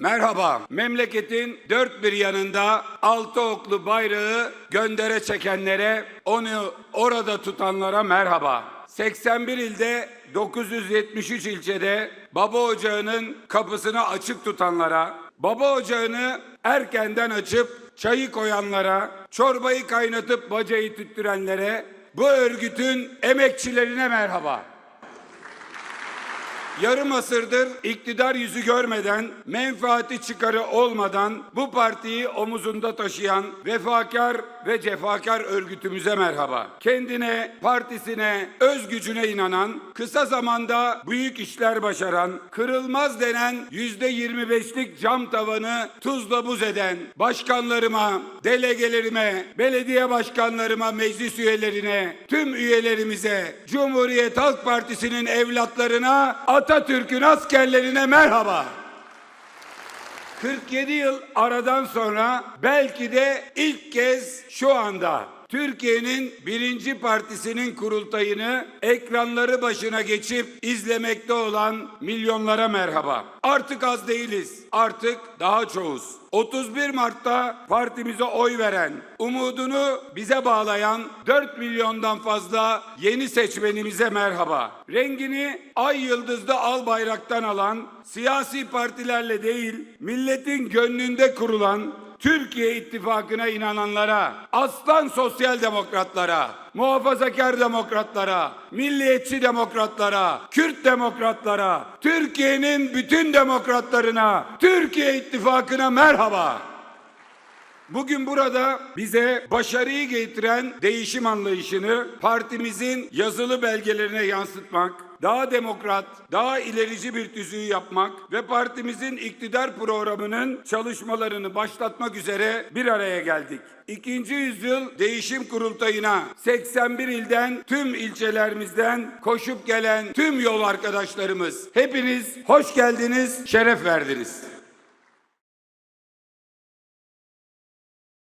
Merhaba. Memleketin dört bir yanında altı oklu bayrağı göndere çekenlere, onu orada tutanlara merhaba. 81 ilde 973 ilçede baba ocağının kapısını açık tutanlara, baba ocağını erkenden açıp çayı koyanlara, çorbayı kaynatıp bacayı tüttürenlere, bu örgütün emekçilerine merhaba. Yarım asırdır iktidar yüzü görmeden, menfaati çıkarı olmadan bu partiyi omuzunda taşıyan vefakar ve cefakar örgütümüze merhaba. Kendine, partisine, öz gücüne inanan, kısa zamanda büyük işler başaran, kırılmaz denen yüzde yirmi beşlik cam tavanı tuzla buz eden başkanlarıma, delegelerime, belediye başkanlarıma, meclis üyelerine, tüm üyelerimize, Cumhuriyet Halk Partisi'nin evlatlarına, Atatürk'ün askerlerine merhaba. 47 yıl aradan sonra belki de ilk kez şu anda Türkiye'nin birinci partisinin kurultayını ekranları başına geçip izlemekte olan milyonlara merhaba. Artık az değiliz, artık daha çoğuz. 31 Mart'ta partimize oy veren, umudunu bize bağlayan 4 milyondan fazla yeni seçmenimize merhaba. Rengini ay yıldızlı al bayraktan alan, siyasi partilerle değil, milletin gönlünde kurulan Türkiye ittifakına inananlara, aslan sosyal demokratlara, muhafazakar demokratlara, milliyetçi demokratlara, Kürt demokratlara, Türkiye'nin bütün demokratlarına, Türkiye ittifakına merhaba. Bugün burada bize başarıyı getiren değişim anlayışını partimizin yazılı belgelerine yansıtmak, daha demokrat, daha ilerici bir tüzüğü yapmak ve partimizin iktidar programının çalışmalarını başlatmak üzere bir araya geldik. İkinci yüzyıl değişim kurultayına 81 ilden tüm ilçelerimizden koşup gelen tüm yol arkadaşlarımız hepiniz hoş geldiniz, şeref verdiniz.